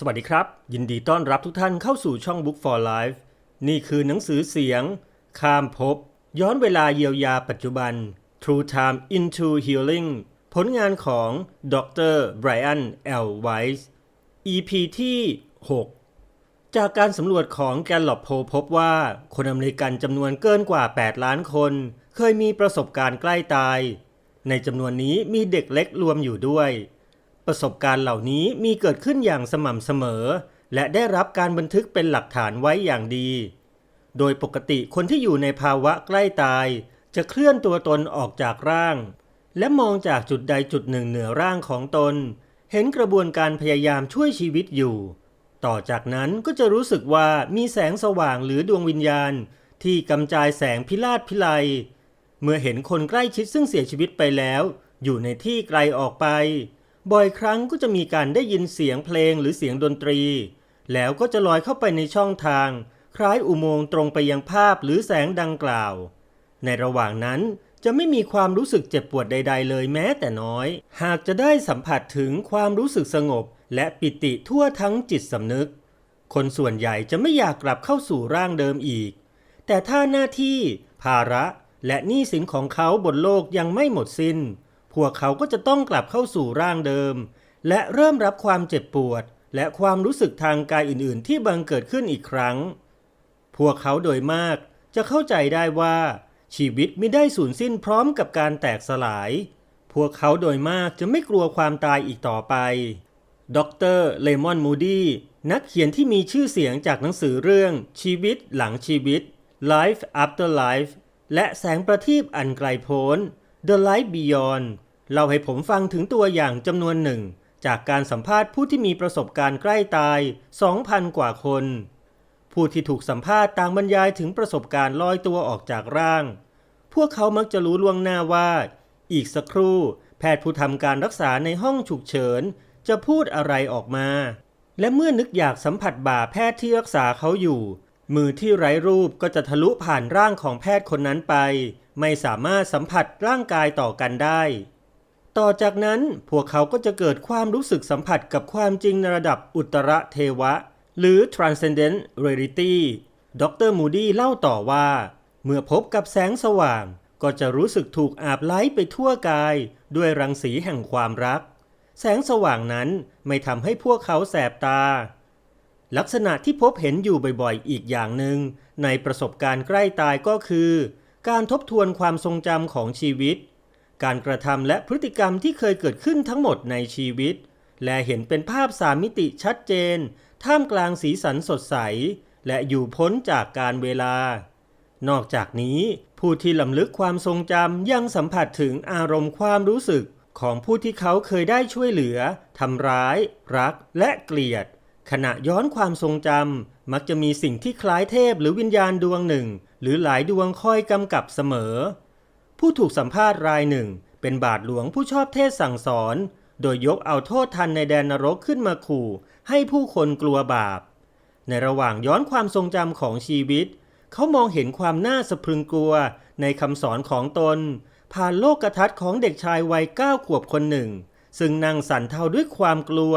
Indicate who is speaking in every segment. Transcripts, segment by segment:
Speaker 1: สวัสดีครับ ยินดีต้อนรับทุกท่านเข้าสู่ช่อง Book for Life นี่คือหนังสือเสียง ข้ามภพย้อนเวลาเยียวยาปัจจุบัน True Time into Healing ผลงานของดรไบรอัน L. Weiss EP ที่ 6 จากการสำรวจของแกลลอปโพลพบว่า คนอเมริกันจำนวนเกินกว่า 8 ล้านคน เคยมีประสบการณ์ใกล้ตาย ในจำนวนนี้มีเด็กเล็กรวมอยู่ด้วย ประสบการณ์เหล่านี้มีเกิดขึ้นอย่างสม่ำเสมอ และได้รับการบันทึกเป็นหลักฐานไว้อย่างดี โดยปกติคนที่อยู่ในภาวะใกล้ตาย จะเคลื่อนตัวตนออกจากร่าง และมองจากจุดใดจุดหนึ่งเหนือร่างของตน เห็นกระบวนการพยายามช่วยชีวิตอยู่ ต่อจากนั้นก็จะรู้สึกว่ามีแสงสว่างหรือดวงวิญญาณ ที่กำจายแสงพิราดพิไลเมื่อเห็นคนใกล้ชิดซึ่งเสียชีวิตไปแล้ว อยู่ในที่ไกลออกไป บ่อยครั้งก็จะมีการได้ยินเสียงเพลงหรือเสียงดนตรี แล้วก็จะลอยเข้าไปในช่องทาง คล้ายอุโมงค์ตรงไปยังภาพหรือแสงดังกล่าว ในระหว่างนั้นจะไม่มีความรู้สึกเจ็บปวดใด ๆ เลยแม้แต่น้อย หากจะได้สัมผัสถึงความรู้สึกสงบ และปิติทั่วทั้งจิตสำนึก คนส่วนใหญ่จะไม่อยากกลับเข้าสู่ร่างเดิมอีก แต่ถ้าหน้าที่ ภาระ และหนี้สินของเขาบนโลกยังไม่หมดสิน้น พวกเขาก็จะต้องกลับเข้าสู่ร่างเดิม และเริ่มรับความเจ็บปวด และความรู้สึกทางกายอื่นๆ ที่บังเกิดขึ้นอีกครั้ง พวกเขาโดยมากจะเข้าใจได้ว่า ชีวิตไม่ได้สูญสิ้นพร้อมกับการแตกสลาย พวกเขาโดยมากจะไม่กลัวความตายอีกต่อไป ดรเลมอนมูดี้นักเขียนที่มีชื่อเสียงจากหนังสือเรื่องชีวิตหลังชีวิต Life After Life และแสงประทีปอันไกลโพ้น The Light Beyond เล่าให้ผมฟังถึงตัวอย่างจำนวนหนึ่ง จากการสัมภาษณ์ผู้ที่มีประสบการณ์ใกล้ตาย 2,000 กว่าคน ผู้ที่ถูกสัมภาษณ์ต่างบรรยายถึงประสบการณ์ลอยตัวออกจากร่าง พวกเขามักจะรู้ล่วงหน้าว่า อีกสักครู่ แพทย์ผู้ทำการรักษาในห้องฉุกเฉิน จะพูดอะไรออกมา และเมื่อนึกอยากสัมผัสบ่าแพทย์ที่รักษาเขาอยู่ มือที่ไร้รูปก็จะทะลุผ่านร่างของแพทย์คนนั้นไป ไม่สามารถสัมผัสร่างกายต่อกันได้ ต่อจากนั้นพวกเขาก็จะเกิดความรู้สึกสัมผัสกับความจริงในระดับอุตรเทวะ หรือ transcendent reality ดรมูดี้เล่าต่อว่า เมื่อพบกับแสงสว่าง ก็จะรู้สึกถูกอาบไล้ไปทั่วกาย ด้วยรังสีแห่งความรัก แสงสว่างนั้นไม่ทำให้พวกเขาแสบตา ลักษณะที่พบเห็นอยู่บ่อยๆ อีกอย่างหนึ่งในประสบการณ์ใกล้ตายก็คือ การทบทวนความทรงจำของชีวิต การกระทำและพฤติกรรมที่เคยเกิดขึ้นทั้งหมดในชีวิต และเห็นเป็นภาพสามมิติชัดเจน ท่ามกลางสีสันสดใส และอยู่พ้นจากการเวลา นอกจากนี้ผู้ที่ลำลึกความทรงจำยังสัมผัสถึงอารมณ์ความรู้สึกของผู้ที่เขาเคยได้ช่วยเหลือทำร้าย รักและเกลียด ขณะย้อนความทรงจำมักจะมีสิ่งที่คล้ายเทพหรือวิญญาณดวงหนึ่ง หรือหลายดวงคอยกำกับเสมอ ผู้ถูกสัมภาษณ์รายหนึ่ง เป็นบาทหลวงผู้ชอบเทศสั่งสอน โดยยกเอาโทษทันในแดนนรกขึ้นมาขู่ ให้ผู้คนกลัวบาป ในระหว่างย้อนความทรงจำของชีวิต เขามองเห็นความน่าสะพรึงกลัวในคำสอนของตน ผ่านโลกทัศน์ของเด็กชายวัยเก้าขวบคนหนึ่ง ซึ่งนั่งสั่นเทาด้วยความกลัว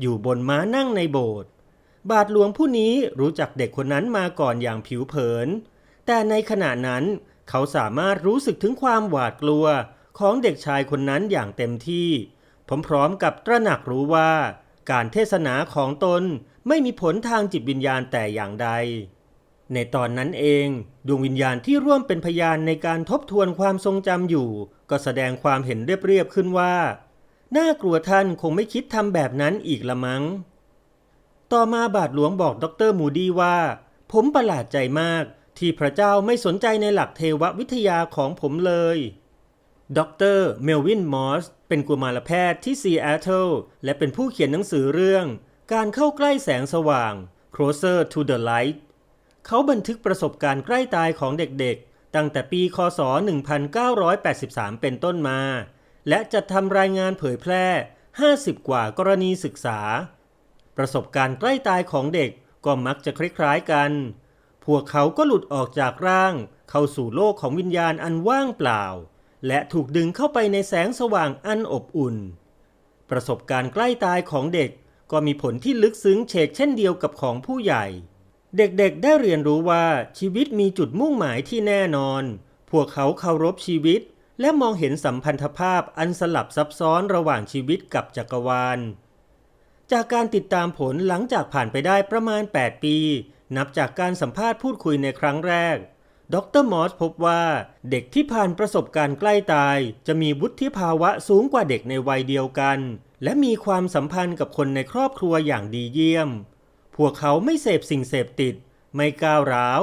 Speaker 1: อยู่บนม้านั่งในโบสถ์บาทหลวงผู้นี้รู้จักเด็กคนนั้นมาก่อนอย่างผิวเผิน แต่ในขณะนั้น เขาสามารถรู้สึกถึงความหวาดกลัวของเด็กชายคนนั้นอย่างเต็มที่พร้อมๆกับตระหนักรู้ว่า การเทศนาของตนไม่มีผลทางจิตวิญญาณแต่อย่างใด ในตอนนั้นเองดวงวิญญาณที่ร่วมเป็นพยานในการทบทวนความทรงจำอยู่ ก็แสดงความเห็นเรียบๆขึ้นว่า น่ากลัวท่านคงไม่คิดทำแบบนั้นอีกละมั้ง ต่อมาบาทหลวงบอกดรมูดี้ว่า ผมประหลาดใจมาก ที่พระเจ้าไม่สนใจในหลักเทววิทยาของผมเลย ดรเมลวินมอสเป็นกุมารแพทย์ที่ซีแอตเทิลและเป็นผู้เขียนหนังสือเรื่อง การเข้าใกล้แสงสว่าง Closer to the Light เขาบันทึกประสบการณ์ใกล้ตายของเด็กๆ ตั้งแต่ปีคศ 1983 เป็นต้นมา และจัดทำรายงานเผยแพร่ 50 กว่ากรณีศึกษา ประสบการณ์ใกล้ตายของเด็กก็มักจะคล้ายๆกัน พวกเขาก็หลุดออกจากร่าง เข้าสู่โลกของวิญญาณอันว่างเปล่า และถูกดึงเข้าไปในแสงสว่างอันอบอุ่น ประสบการณ์ใกล้ตายของเด็กก็มีผลที่ลึกซึ้งเฉกเช่นเดียวกับของผู้ใหญ่ เด็กๆได้เรียนรู้ว่าชีวิตมีจุดมุ่งหมายที่แน่นอน พวกเขาเคารพชีวิต และมองเห็นสัมพันธภาพอันสลับซับซ้อนระหว่างชีวิตกับจักรวาล จากการติดตามผลหลังจากผ่านไปได้ประมาณ 8 ปี นับจากการสัมภาษณ์พูดคุยในครั้งแรก ดรมอสพบว่าเด็กที่ผ่านประสบการณ์ใกล้ตาย จะมีวุฒิภาวะสูงกว่าเด็กในวัยเดียวกัน และมีความสัมพันธ์กับคนในครอบครัวอย่างดีเยี่ยม พวกเขาไม่เสพสิ่งเสพติด ไม่ก้าวร้าว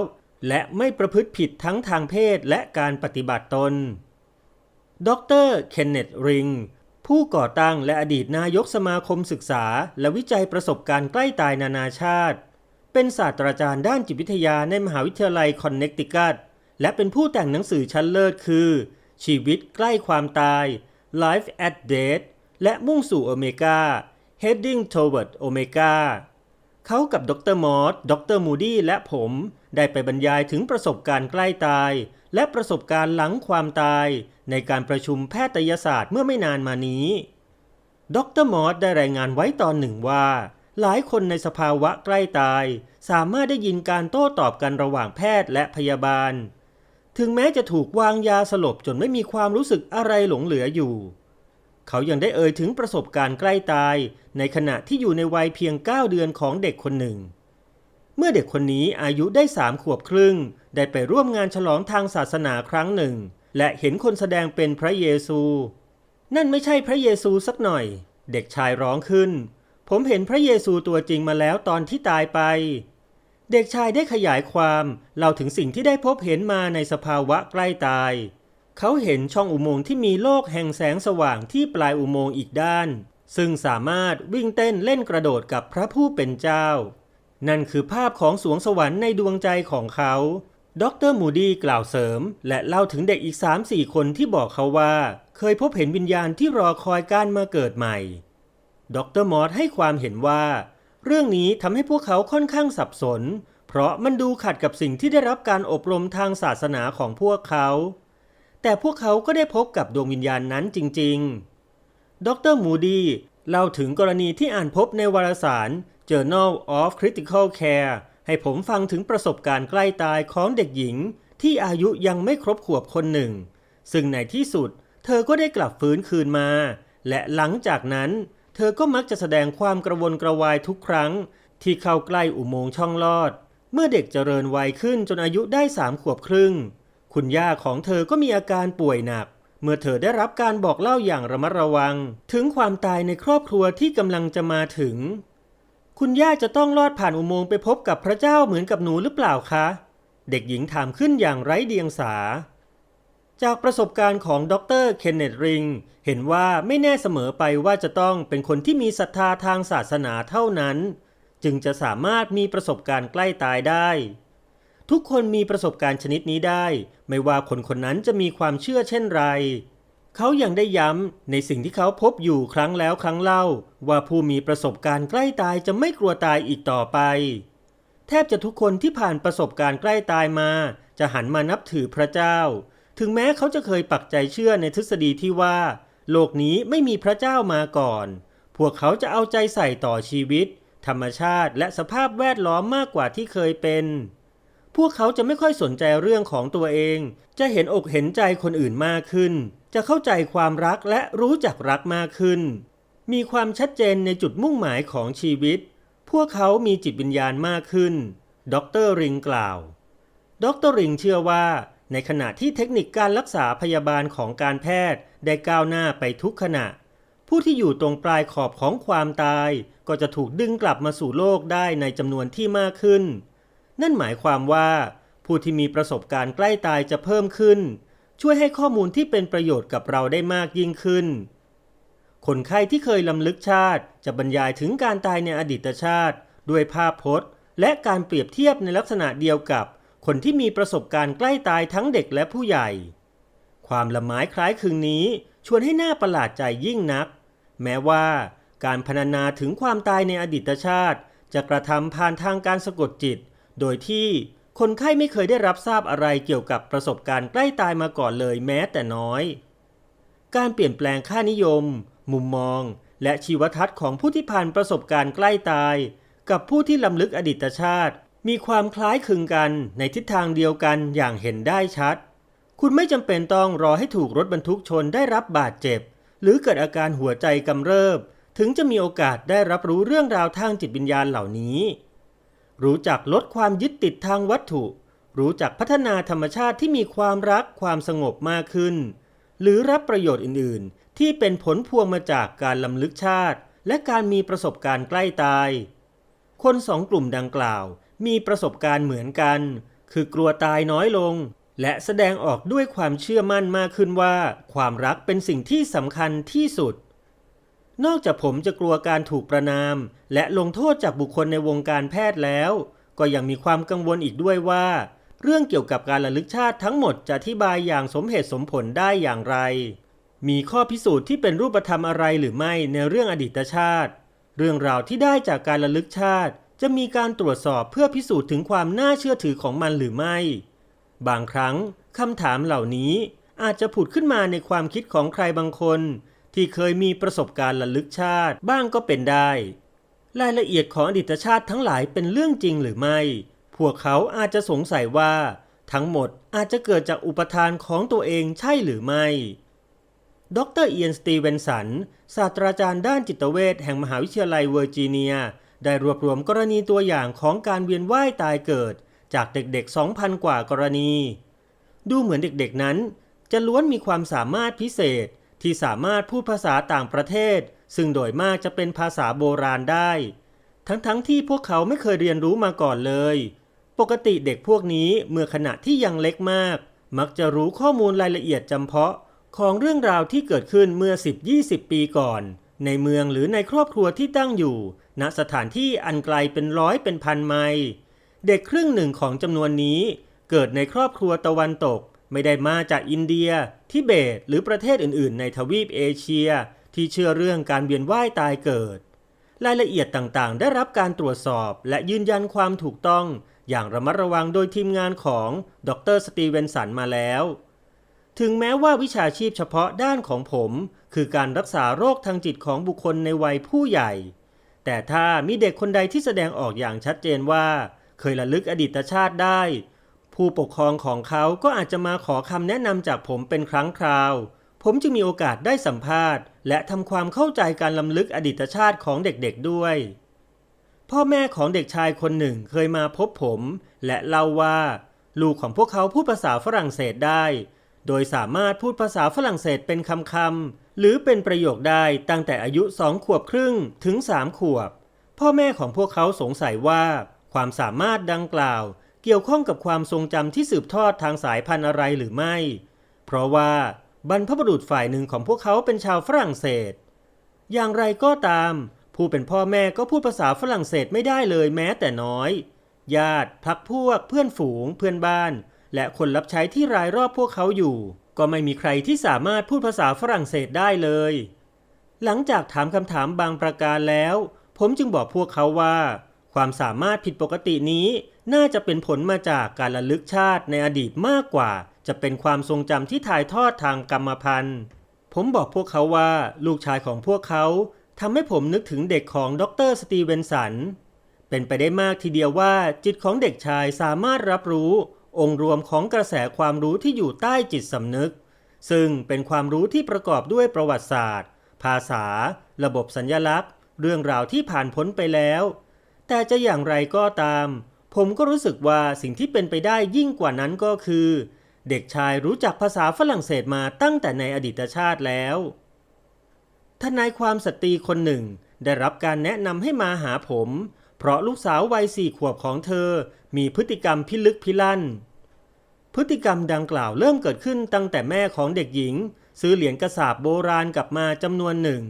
Speaker 1: และไม่ประพฤติผิดทั้งทางเพศและการปฏิบัติตน ดรเคนเนตริงผู้ก่อตั้งและอดีตนายกสมาคมศึกษา และวิจัยประสบการณ์ใกล้ตายนานาชาติ เป็นศาสตราจารย์ด้านจิตวิทยาในมหาวิทยาลัยคอนเนคติคัตและเป็นผู้แต่งหนังสือชั้นเลิศคือ ชีวิตใกล้ความตาย Life at Death และมุ่งสู่โอเมกา Heading Toward Omega เขากับดรมอสดรมูดี้และผมได้ไปบรรยายถึงประสบการณ์ใกล้ตาย และประสบการณ์หลังความตาย ในการประชุมแพทยศาสตร์เมื่อไม่นานมานี้ ดรมอสได้รายงานไว้ตอนหนึ่งว่า หลายคนในสภาวะใกล้ตาย สามารถได้ยินการโต้ตอบกันระหว่างแพทย์และพยาบาล ถึงแม้จะถูกวางยาสลบจนไม่มีความรู้สึกอะไรหลงเหลืออยู่ เขายังได้เอ่ยถึงประสบการณ์ใกล้ตาย ในขณะที่อยู่ในวัยเพียง 9 เดือนของเด็กคนหนึ่ง เมื่อเด็กคนนี้อายุได้สามขวบครึ่ง ได้ไปร่วมงานฉลองทางศาสนาครั้งหนึ่ง และเห็นคนแสดงเป็นพระเยซู นั่นไม่ใช่พระเยซูสักหน่อย เด็กชายร้องขึ้น ผมเห็นพระเยซูตัวจริงมาแล้วตอนที่ตายไป เด็กชายได้ขยายความเล่าถึงสิ่งที่ได้พบเห็นมาในสภาวะใกล้ตาย เขาเห็นช่องอุโมงค์ที่มีโลกแห่งแสงสว่างที่ปลายอุโมงค์อีกด้าน ซึ่งสามารถวิ่งเต้นเล่นกระโดดกับพระผู้เป็นเจ้า นั่นคือภาพของสวงสวรรค์ในดวงใจของเขาดรมูดี้กล่าวเสริม และเล่าถึงเด็กอีก 3-4 คนที่บอกเขาว่า เคยพบเห็นวิญญาณที่รอคอยการมาเกิดใหม่ ดรมอสให้ความเห็นว่า เรื่องนี้ทำให้พวกเขาค่อนข้างสับสน เพราะมันดูขัดกับสิ่งที่ได้รับการอบรมทางศาสนาของพวกเขา แต่พวกเขาก็ได้พบกับดวงวิญญาณนั้นจริง ๆ ดรมูดีเล่าถึงกรณีที่อ่านพบในวารสาร Journal of Critical Care ให้ผมฟังถึงประสบการณ์ใกล้ตายของเด็กหญิง ที่อายุยังไม่ครบขวบคนหนึ่ง ซึ่งในที่สุด เธอก็ได้กลับฟื้นคืนมา และหลังจากนั้น เธอก็มักจะแสดงความกระวนกระวายทุกครั้ง ที่เข้าใกล้อุโมงค์ช่องลอด เมื่อเด็กเจริญวัยขึ้นจนอายุได้สามขวบครึ่ง คุณย่าของเธอก็มีอาการป่วยหนัก เมื่อเธอได้รับการบอกเล่าอย่างระมัดระวัง ถึงความตายในครอบครัวที่กำลังจะมาถึง คุณย่าจะต้องลอดผ่านอุโมงค์ไปพบกับพระเจ้าเหมือนกับหนูหรือเปล่าคะ เด็กหญิงถามขึ้นอย่างไร้เดียงสา จากประสบการณ์ของดรเคนเนตริง เห็นว่าไม่แน่เสมอไปว่าจะต้องเป็นคนที่มีศรัทธาทางศาสนาเท่านั้น จึงจะสามารถมีประสบการณ์ใกล้ตายได้ ทุกคนมีประสบการณ์ชนิดนี้ได้ ไม่ว่าคนคนนั้นจะมีความเชื่อเช่นไร เขายังได้ย้ำในสิ่งที่เขาพบอยู่ครั้งแล้วครั้งเล่า ว่าผู้มีประสบการณ์ใกล้ตายจะไม่กลัวตายอีกต่อไป แทบจะทุกคนที่ผ่านประสบการณ์ใกล้ตายมา จะหันมานับถือพระเจ้า ถึงแม้เขาจะเคยปักใจเชื่อในทฤษฎีที่ว่า โลกนี้ไม่มีพระเจ้ามาก่อน พวกเขาจะเอาใจใส่ต่อชีวิต ธรรมชาติและสภาพแวดล้อมมากกว่าที่เคยเป็น พวกเขาจะไม่ค่อยสนใจเรื่องของตัวเอง จะเห็นอกเห็นใจคนอื่นมากขึ้น จะเข้าใจความรักและรู้จักรักมากขึ้น มีความชัดเจนในจุดมุ่งหมายของชีวิต พวกเขามีจิตวิญญาณมากขึ้น ดรริงกล่าว ดรริงเชื่อว่า ในขณะที่เทคนิคการรักษาพยาบาลของการแพทย์ได้ก้าวหน้าไปทุกขณะ ผู้ที่อยู่ตรงปลายขอบของความตาย ก็จะถูกดึงกลับมาสู่โลกได้ในจำนวนที่มากขึ้น นั่นหมายความว่า ผู้ที่มีประสบการณ์ใกล้ตายจะเพิ่มขึ้น ช่วยให้ข้อมูลที่เป็นประโยชน์กับเราได้มากยิ่งขึ้น คนไข้ที่เคยลำลึกชาติจะบรรยายถึงการตายในอดีตชาติ ด้วยภาพพจน์ และการเปรียบเทียบในลักษณะเดียวกับ คนที่มีประสบการณ์ใกล้ตายทั้งเด็กและผู้ใหญ่ ความละไม้คล้ายคลึงนี้ชวนให้หน่าประหลาดใจยิ่งนัก แม้ว่าการพรรณนาถึงความตายในอดีตชาติ จะกระทำผ่านทางการสะกดจิต โดยที่คนไข้ไม่เคยได้รับทราบอะไรเกี่ยวกับประสบการณ์ใกล้ตายมาก่อนเลยแม้แต่น้อย การเปลี่ยนแปลงค่านิยม มุมมอง และชีวทัศน์ของผู้ที่ผ่านประสบการณ์ใกล้ตาย กับผู้ที่ลำลึกอดีตชาติ มีความคล้ายคลึงกันในทิศทางเดียวกันอย่างเห็นได้ชัด คุณไม่จำเป็นต้องรอให้ถูกรถบรรทุกชนได้รับบาดเจ็บ หรือเกิดอาการหัวใจกำเริบ ถึงจะมีโอกาสได้รับรู้เรื่องราวทางจิตวิญญาณเหล่านี้ รู้จักลดความยึดติดทางวัตถุ รู้จักพัฒนาธรรมชาติที่มีความรักความสงบมากขึ้น หรือรับประโยชน์อื่น ๆ ที่เป็นผลพวงมาจากการลำลึกชาติ และการมีประสบการณ์ใกล้ตาย คนสองกลุ่มดังกล่าว มีประสบการณ์เหมือนกัน คือกลัวตายน้อยลง และแสดงออกด้วยความเชื่อมั่นมากขึ้นว่า ความรักเป็นสิ่งที่สำคัญที่สุด นอกจากผมจะกลัวการถูกประนาม และลงโทษจากบุคคลในวงการแพทย์แล้ว ก็ยังมีความกังวลอีกด้วยว่า เรื่องเกี่ยวกับการระลึกชาติทั้งหมดจะอธิบายอย่างสมเหตุสมผลได้อย่างไร มีข้อพิสูจน์ที่เป็นรูปธรรมอะไรหรือไม่ในเรื่องอดีตชาติ เรื่องราวที่ได้จากการระลึกชาติ จะมีการตรวจสอบเพื่อพิสูจน์ถึงความน่าเชื่อถือของมันหรือไม่ บางครั้งคำถามเหล่านี้อาจจะผุดขึ้นมาในความคิดของใครบางคน ที่เคยมีประสบการณ์ระลึกชาติบ้างก็เป็นได้ รายละเอียดของอดีตชาติทั้งหลายเป็นเรื่องจริงหรือไม่ พวกเขาอาจจะสงสัยว่า ทั้งหมดอาจจะเกิดจากอุปทานของตัวเองใช่หรือไม่ดรเอียนสตีเวนสัน ศาสตราจารย์ด้านจิตเวชแห่งมหาวิทยาลัยเวอร์จิเนีย ได้รวบรวมกรณีตัวอย่างของการเวียนว่ายตายเกิด จากเด็กๆ 2,000 กว่ากรณี ดูเหมือนเด็กๆนั้น จะล้วนมีความสามารถพิเศษที่สามารถพูดภาษาต่างประเทศ ซึ่งโดยมากจะเป็นภาษาโบราณได้ ทั้งๆทที่พวกเขาไม่เคยเรียนรู้มาก่อนเลย ปกติเด็กพวกนี้เมื่อขณะที่ยังเล็กมาก มักจะรู้ข้อมูลรายละเอียดจำเพาะของเรื่องราวที่เกิดขึ้นเมื่อ 10-20 ปีก่อน ในเมืองหรือในครอบครัวที่ตั้งอยู่ ณสถานที่อันไกลเป็นร้อยเป็นพันไมล์เด็กครึ่งหนึ่งของจำนวนนี้เกิดในครอบครัวตะวันตกไม่ได้มาจากอินเดีย ทิเบต หรือประเทศอื่น ๆ ในทวีปเอเชีย ที่เชื่อเรื่องการเวียนว่ายตายเกิด รายละเอียดต่างๆ ได้รับการตรวจสอบและยืนยันความถูกต้อง อย่างระมัดระวังโดยทีมงานของดรสตีเวนสันมาแล้ว ถึงแม้ว่าวิชาชีพเฉพาะด้านของผม คือการรักษาโรคทางจิตของบุคคลในวัยผู้ใหญ่ แต่ถ้ามีเด็กคนใดที่แสดงออกอย่างชัดเจนว่า เคยระลึกอดีตชาติได้ ผู้ปกครองของเขาก็อาจจะมาขอคำแนะนำจากผมเป็นครั้งคราว ผมจึงมีโอกาสได้สัมภาษณ์ และทำความเข้าใจการลำลึกอดีตชาติของเด็กๆด้วย พ่อแม่ของเด็กชายคนหนึ่งเคยมาพบผม และเล่าว่า ลูกของพวกเขาพูดภาษาฝรั่งเศสได้ โดยสามารถพูดภาษาฝรั่งเศสเป็นคำๆ หรือเป็นประโยคได้ตั้งแต่อายุสองขวบครึ่งถึงสามขวบ พ่อแม่ของพวกเขาสงสัยว่า ความสามารถดังกล่าว เกี่ยวข้องกับความทรงจำที่สืบทอดทางสายพันธุ์อะไรหรือไม่ เพราะว่าบรรพบุรุษฝ่ายหนึ่งของพวกเขาเป็นชาวฝรั่งเศส อย่างไรก็ตาม ผู้เป็นพ่อแม่ก็พูดภาษาฝรั่งเศสไม่ได้เลยแม้แต่น้อย ญาติพักพวก เพื่อนฝูง เพื่อนบ้าน และคนรับใช้ที่รายรอบพวกเขาอยู่ ก็ไม่มีใครที่สามารถพูดภาษาฝรั่งเศสได้เลย หลังจากถามคำถามบางประการแล้ว ผมจึงบอกพวกเขาว่า ความสามารถผิดปกตินี้น่าจะเป็นผลมาจากการระลึกชาติในอดีตมากกว่า จะเป็นความทรงจำที่ถ่ายทอดทางกรรมพันธุ์ ผมบอกพวกเขาว่าลูกชายของพวกเขาทำให้ผมนึกถึงเด็กของดรสตีเวนสัน เป็นไปได้มากทีเดียวว่าจิตของเด็กชายสามารถรับรู้ องค์รวมของกระแสความรู้ที่อยู่ใต้จิตสำนึก ซึ่งเป็นความรู้ที่ประกอบด้วยประวัติศาสตร์ ภาษา ระบบสัญญลักษณ์ เรื่องราวที่ผ่านพ้นไปแล้ว แต่จะอย่างไรก็ตาม ผมก็รู้สึกว่าสิ่งที่เป็นไปได้ยิ่งกว่านั้นก็คือ เด็กชายรู้จักภาษาฝรั่งเศสมาตั้งแต่ในอดีตชาติแล้วทนายความสตรีคนหนึ่งได้รับการแนะนำให้มาหาผม เพราะลูกสาววัยสี่ขวบของเธอมีพฤติกรรมพิลึกพิลั่น พฤติกรรมดังกล่าวเริ่มเกิดขึ้นตั้งแต่แม่ของเด็กหญิง ซื้อเหรียญกระสาบโบราณกลับมาจำนวนหนึ่ง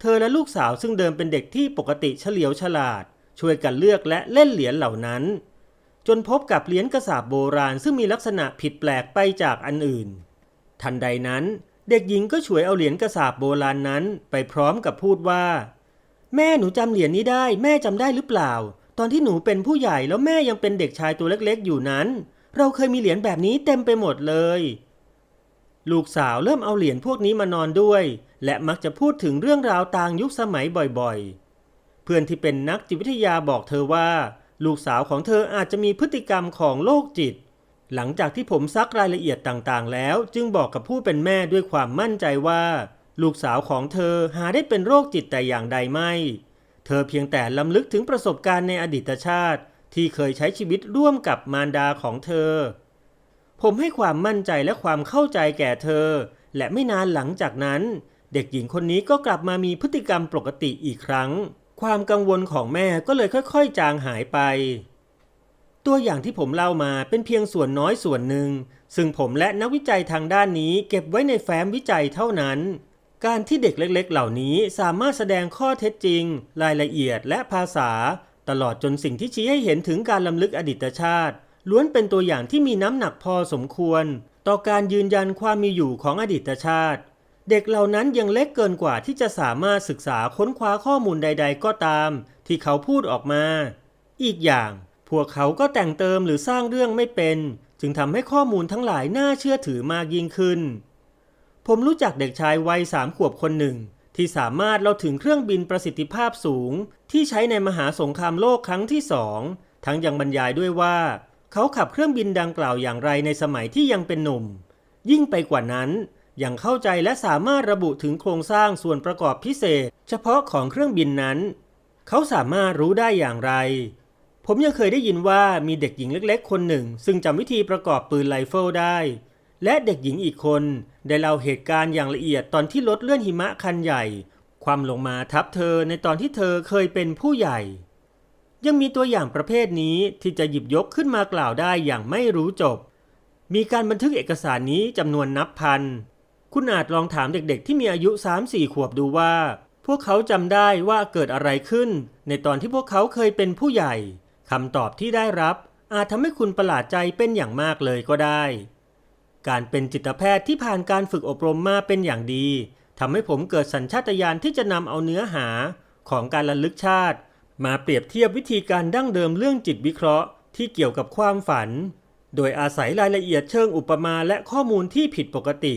Speaker 1: เธอและลูกสาวซึ่งเดิมเป็นเด็กที่ปกติเฉลียวฉลาด ช่วยกันเลือกและเล่นเหรียญเหล่านั้น จนพบกับเหรียญกระสาบโบราณซึ่งมีลักษณะผิดแปลกไปจากอันอื่น ทันใดนั้น เด็กหญิงก็ฉวยเอาเหรียญกระสาบโบราณนั้น ไปพร้อมกับพูดว่า แม่หนูจำเหรียญนี้ได้ แม่จำได้หรือเปล่า ตอนที่หนูเป็นผู้ใหญ่แล้วแม่ยังเป็นเด็กชายตัวเล็กๆอยู่นั้น เราเคยมีเหรียญแบบนี้เต็มไปหมดเลย ลูกสาวเริ่มเอาเหรียญพวกนี้มานอนด้วย และมักจะพูดถึงเรื่องราวต่างยุคสมัยบ่อยๆ เพื่อนที่เป็นนักจิตวิทยาบอกเธอว่า ลูกสาวของเธออาจจะมีพฤติกรรมของโรคจิต หลังจากที่ผมซักรายละเอียดต่างๆ แล้ว จึงบอกกับผู้เป็นแม่ด้วยความมั่นใจว่า ลูกสาวของเธอหาได้เป็นโรคจิตแต่อย่างใดไม่ เธอเพียงแต่ลำลึกถึงประสบการณ์ในอดีตชาติ ที่เคยใช้ชีวิตร่วมกับมารดาของเธอ ผมให้ความมั่นใจและความเข้าใจแก่เธอ และไม่นานหลังจากนั้น เด็กหญิงคนนี้ก็กลับมามีพฤติกรรมปกติอีกครั้ง ความกังวลของแม่ก็เลยค่อยๆ จางหายไป ตัวอย่างที่ผมเล่ามาเป็นเพียงส่วนน้อยส่วนหนึ่ง ซึ่งผมและนักวิจัยทางด้านนี้เก็บไว้ในแฟ้มวิจัยเท่านั้น การที่เด็กเล็กๆ เหล่านี้สามารถแสดงข้อเท็จจริง รายละเอียดและภาษา ตลอดจนสิ่งที่ชี้ให้เห็นถึงการลำลึกอดีตชาติ ล้วนเป็นตัวอย่างที่มีน้ำหนักพอสมควร ต่อการยืนยันความมีอยู่ของอดีตชาติ เด็กเหล่านั้นยังเล็กเกินกว่าที่จะสามารถศึกษาค้นคว้าข้อมูลใด ๆ ก็ตาม ที่เขาพูดออกมา อีกอย่าง พวกเขาก็แต่งเติมหรือสร้างเรื่องไม่เป็น จึงทำให้ข้อมูลทั้งหลายน่าเชื่อถือมากยิ่งขึ้น ผมรู้จักเด็กชายวัยสามขวบคนหนึ่ง ที่สามารถเล่าถึงเครื่องบินประสิทธิภาพสูง ที่ใช้ในมหาสงครามโลกครั้งที่สอง ทั้งยังบรรยายด้วยว่า เขาขับเครื่องบินดังกล่าวอย่างไรในสมัยที่ยังเป็นหนุ่ม ยิ่งไปกว่านั้นยังเข้าใจและสามารถระบุถึงโครงสร้างส่วนประกอบพิเศษ เฉพาะของเครื่องบินนั้น เขาสามารถรู้ได้อย่างไร ผมยังเคยได้ยินว่ามีเด็กหญิงเล็กๆ คนหนึ่ง ซึ่งจำวิธีประกอบปืนไรเฟิลได้ และเด็กหญิงอีกคนได้เล่าเหตุการณ์อย่างละเอียดตอนที่รถเลื่อนหิมะคันใหญ่ ความลงมาทับเธอในตอนที่เธอเคยเป็นผู้ใหญ่ ยังมีตัวอย่างประเภทนี้ที่จะหยิบยกขึ้นมากล่าวได้อย่างไม่รู้จบ มีการบันทึกเอกสารนี้จำนวนนับพัน คุณอาจลองถามเด็กๆ ที่มีอายุ 3-4 ขวบดูว่า พวกเขาจำได้ว่าเกิดอะไรขึ้น ในตอนที่พวกเขาเคยเป็นผู้ใหญ่คำตอบที่ได้รับ อาจทำให้คุณประหลาดใจเป็นอย่างมากเลยก็ได้ การเป็นจิตแพทย์ที่ผ่านการฝึกอบรมมาเป็นอย่างดีทำให้ผมเกิดสัญชาตญาณที่จะนำเอาเนื้อหาของการระลึกชาติ มาเปรียบเทียบวิธีการดั้งเดิมเรื่องจิตวิเคราะห์ ที่เกี่ยวกับความฝัน โดยอาศัยรายละเอียดเชิงอุปมาและข้อมูลที่ผิดปกติ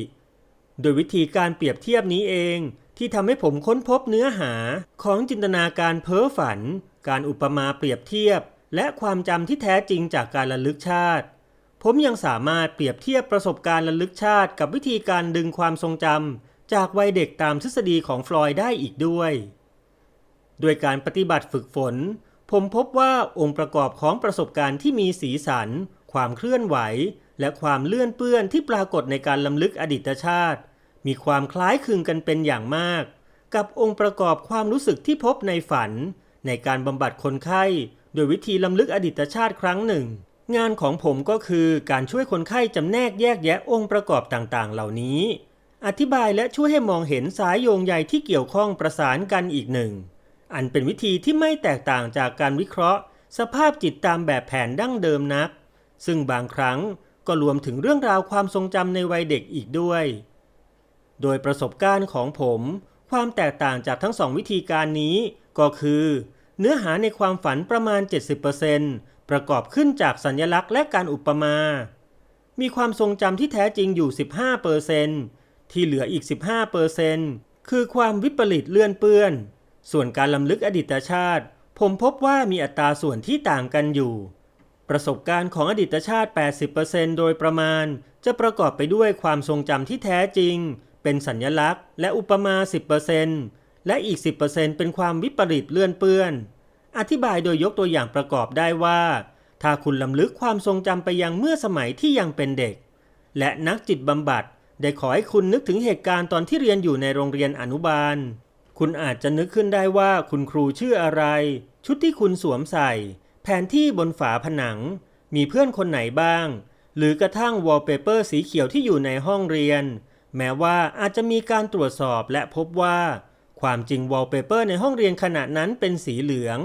Speaker 1: โดยวิธีการเปรียบเทียบนี้เอง ที่ทำให้ผมค้นพบเนื้อหาของจินตนาการเพ้อฝัน การอุปมาเปรียบเทียบ และความจำที่แท้จริงจากการระลึกชาติ ผมยังสามารถเปรียบเทียบประสบการณ์ระลึกชาติกับวิธีการดึงความทรงจำจากวัยเด็กตามทฤษฎีของฟลอยด์ได้อีกด้วย โดยการปฏิบัติฝึกฝน ผมพบว่าองค์ประกอบของประสบการณ์ที่มีสีสัน ความเคลื่อนไหว และความเลื่อนเปื้อนที่ปรากฏในการล้ำลึกอดีตชาติ มีความคล้ายคลึงกันเป็นอย่างมาก กับองค์ประกอบความรู้สึกที่พบในฝัน ในการบำบัดคนไข้ โดยวิธีล้ำลึกอดีตชาติครั้งหนึ่ง งานของผมก็คือการช่วยคนไข้จำแนกแยกแยะองค์ประกอบต่างๆ เหล่านี้ อธิบายและช่วยให้มองเห็นสายโยงใยที่เกี่ยวข้องประสานกันอีกหนึ่ง อันเป็นวิธีที่ไม่แตกต่างจากการวิเคราะห์ สภาพจิตตามแบบแผนดั้งเดิมนัก ซึ่งบางครั้งก็รวมถึงเรื่องราวความทรงจำในวัยเด็กอีกด้วย โดยประสบการณ์ของผม ความแตกต่างจากทั้งสองวิธีการนี้ก็คือ เนื้อหาในความฝันประมาณ 70% ประกอบขึ้นจากสัญลักษณ์และการอุปมา มีความทรงจำที่แท้จริงอยู่ 15%ที่เหลืออีก 15%คือความวิปริตเลื่อนเปื้อน ส่วนการลำลึกอดีตชาติ ผมพบว่ามีอัตราส่วนที่ต่างกันอยู่ ประสบการณ์ของอดีตชาติ 80%โดยประมาณ จะประกอบไปด้วยความทรงจำที่แท้จริง เป็นสัญญลักษณ์ และอุปมา 10%และอีก 10%เป็นความวิปริตเลื่อนเปื้อน อธิบายโดยยกตัวอย่างประกอบได้ว่า ถ้าคุณลำลึกความทรงจำไปยังเมื่อสมัยที่ยังเป็นเด็ก และนักจิตบำบัดได้ขอให้คุณนึกถึงเหตุการณ์ตอนที่เรียนอยู่ในโรงเรียนอนุบาล คุณอาจจะนึกขึ้นได้ว่าคุณครูชื่ออะไร ชุดที่คุณสวมใส่ แผนที่บนฝาผนัง มีเพื่อนคนไหนบ้าง หรือกระทั่งวอลเปเปอร์สีเขียวที่อยู่ในห้องเรียน แม้ว่าอาจจะมีการตรวจสอบและพบว่า ความจริงวอลเปเปอร์ในห้องเรียนขณะนั้นเป็นสีเหลือง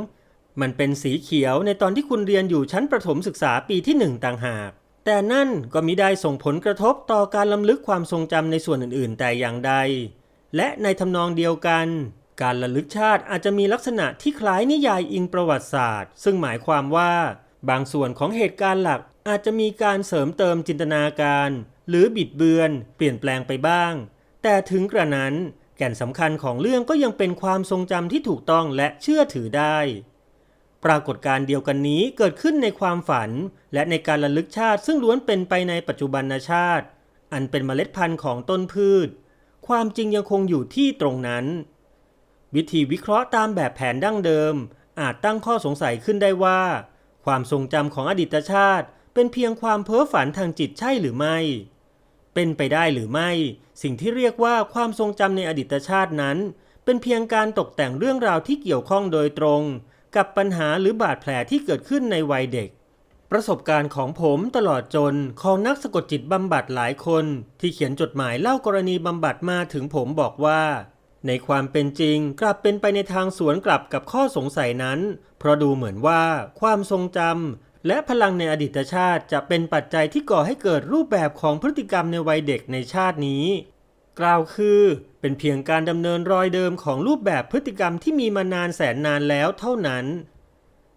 Speaker 1: มันเป็นสีเขียวในตอนที่คุณเรียนอยู่ชั้นประถมศึกษาปีที่หนึ่งต่างหาก แต่นั่นก็มิได้ส่งผลกระทบต่อการล้ำลึกความทรงจำในส่วนอื่น ๆ แต่อย่างใด และในทำนองเดียวกัน การระลึกชาติอาจจะมีลักษณะที่คล้ายนิยายอิงประวัติศาสตร์ ซึ่งหมายความว่า บางส่วนของเหตุการณ์หลักอาจจะมีการเสริมเติมจินตนาการ หรือบิดเบือน เปลี่ยนแปลงไปบ้าง แต่ถึงกระนั้น แก่นสำคัญของเรื่องก็ยังเป็นความทรงจำที่ถูกต้องและเชื่อถือได้ ปรากฏการเดียวกันนี้เกิดขึ้นในความฝัน และในการระลึกชาติซึ่งล้วนเป็นไปในปัจจุบันชาติ อันเป็นเมล็ดพันธุ์ของต้นพืช ความจริงยังคงอยู่ที่ตรงนั้น วิธีวิเคราะห์ตามแบบแผนดั้งเดิม อาจตั้งข้อสงสัยขึ้นได้ว่า ความทรงจำของอดีตชาติ เป็นเพียงความเพ้อฝันทางจิตใช่หรือไม่ เป็นไปได้หรือไม่ สิ่งที่เรียกว่าความทรงจำในอดีตชาตินั้น เป็นเพียงการตกแต่งเรื่องราวที่เกี่ยวข้องโดยตรง กับปัญหาหรือบาดแผลที่เกิดขึ้นในวัยเด็ก ประสบการณ์ของผมตลอดจนของนักสะกดจิตบำบัดหลายคน ที่เขียนจดหมายเล่ากรณีบำบัดมาถึงผมบอกว่า ในความเป็นจริงกลับเป็นไปในทางสวนกลับกับข้อสงสัยนั้น เพราะดูเหมือนว่าความทรงจำ และพลังในอดีตชาติจะเป็นปัจจัยที่ก่อให้เกิดรูปแบบของพฤติกรรมในวัยเด็กในชาตินี้ กล่าวคือเป็นเพียงการดำเนินรอยเดิมของรูปแบบพฤติกรรมที่มีมานานแสนนานแล้วเท่านั้น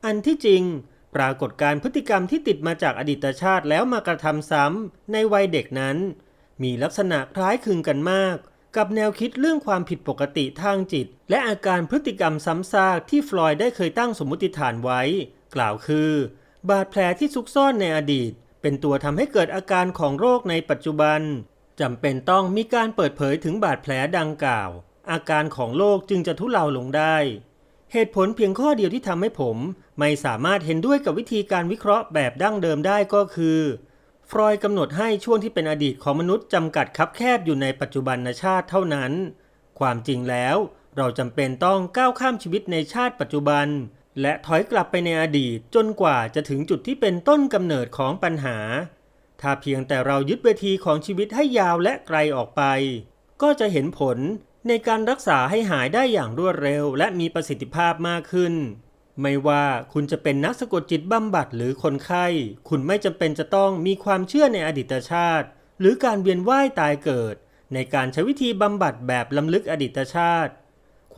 Speaker 1: อันที่จริง ปรากฏการพฤติกรรมที่ติดมาจากอดีตชาติแล้วมากระทำซ้ำในวัยเด็กนั้น มีลักษณะคล้ายคลึงกันมาก กับแนวคิดเรื่องความผิดปกติทางจิต และอาการพฤติกรรมซ้ำซากที่ฟลอยด์ได้เคยตั้งสมมติฐานไว้ กล่าวคือ บาดแผลที่ซุกซ่อนในอดีต เป็นตัวทำให้เกิดอาการของโรคในปัจจุบันจำเป็นต้องมีการเปิดเผยถึงบาดแผลดังกล่าว อาการของโรคจึงจะทุเลาลงได้ เหตุผลเพียงข้อเดียวที่ทำให้ผม ไม่สามารถเห็นด้วยกับวิธีการวิเคราะห์แบบดั้งเดิมได้ก็คือ ฟรอยกำหนดให้ช่วงที่เป็นอดีตของมนุษย์จำกัดคับแคบอยู่ในปัจจุบันชาติเท่านั้น ความจริงแล้ว เราจำเป็นต้องก้าวข้ามชีวิตในชาติปัจจุบัน และถอยกลับไปในอดีตจนกว่าจะถึงจุดที่เป็นต้นกำเนิดของปัญหา ถ้าเพียงแต่เรายึดเวทีของชีวิตให้ยาวและไกลออกไป ก็จะเห็นผลในการรักษาให้หายได้อย่างรวดเร็ว และมีประสิทธิภาพมากขึ้น ไม่ว่าคุณจะเป็นนักสะกดจิตบำบัดหรือคนไข้ คุณไม่จำเป็นจะต้องมีความเชื่อในอดีตชาติ หรือการเวียนว่ายตายเกิด ในการใช้วิธีบำบัดแบบล้ำลึกอดีตชาติ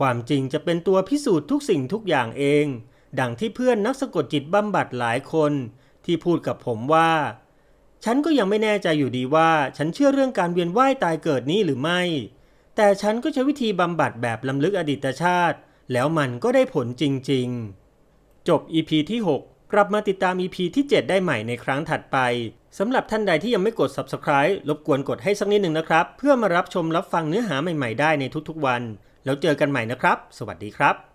Speaker 1: ความจริงจะเป็นตัวพิสูจน์ทุกสิ่งทุกอย่างเอง ดังที่เพื่อนนักสะกดจิตบำบัดหลายคน ที่พูดกับผมว่า ฉันก็ยังไม่แน่ใจอยู่ดีว่า ฉันเชื่อเรื่องการเวียนว่ายตายเกิดนี้หรือไม่ แต่ฉันก็ใช้วิธีบำบัดแบบล้ำลึกอดีตชาติ แล้วมันก็ได้ผลจริง ๆ จบ EP ที่ 6กลับมาติดตาม EP ที่ 7 ได้ใหม่ในครั้งถัดไป สำหรับท่านใดที่ยังไม่กด Subscribe รบกวนกดให้สักนิดหนึ่งนะครับ เพื่อมารับชมรับฟังเนื้อหาใหม่ ๆ ได้ในทุกๆวัน แล้วเจอกันใหม่นะครับ สวัสดีครับ